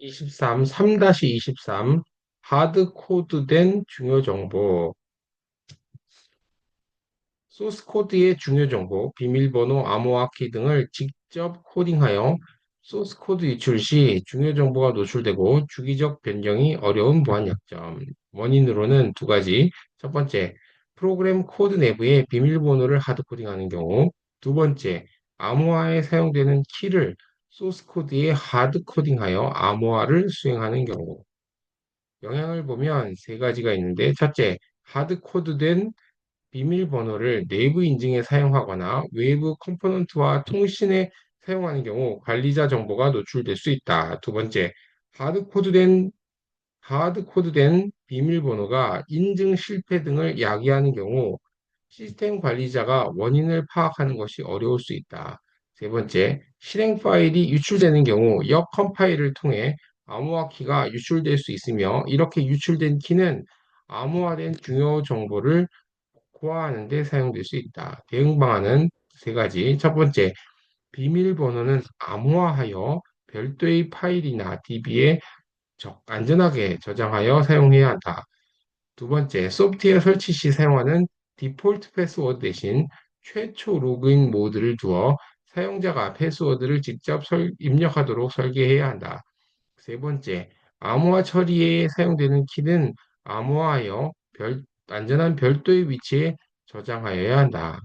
23, 3-23 하드코드된 중요 정보, 소스 코드의 중요 정보, 비밀번호, 암호화키 등을 직접 코딩하여 소스 코드 유출 시 중요 정보가 노출되고 주기적 변경이 어려운 보안 약점. 원인으로는 두 가지. 첫 번째, 프로그램 코드 내부에 비밀번호를 하드코딩하는 경우. 두 번째, 암호화에 사용되는 키를 소스 코드에 하드 코딩하여 암호화를 수행하는 경우. 영향을 보면 세 가지가 있는데, 첫째, 하드 코드된 비밀번호를 내부 인증에 사용하거나 외부 컴포넌트와 통신에 사용하는 경우 관리자 정보가 노출될 수 있다. 두 번째, 하드 코드된 하드 코드된 비밀번호가 인증 실패 등을 야기하는 경우 시스템 관리자가 원인을 파악하는 것이 어려울 수 있다. 세 번째, 실행 파일이 유출되는 경우 역 컴파일을 통해 암호화 키가 유출될 수 있으며 이렇게 유출된 키는 암호화된 중요 정보를 고화하는 데 사용될 수 있다. 대응 방안은 세 가지. 첫 번째, 비밀번호는 암호화하여 별도의 파일이나 DB에 안전하게 저장하여 사용해야 한다. 두 번째, 소프트웨어 설치 시 사용하는 디폴트 패스워드 대신 최초 로그인 모드를 두어 사용자가 패스워드를 직접 설, 입력하도록 설계해야 한다. 세 번째, 암호화 처리에 사용되는 키는 암호화하여 별, 안전한 별도의 위치에 저장하여야 한다.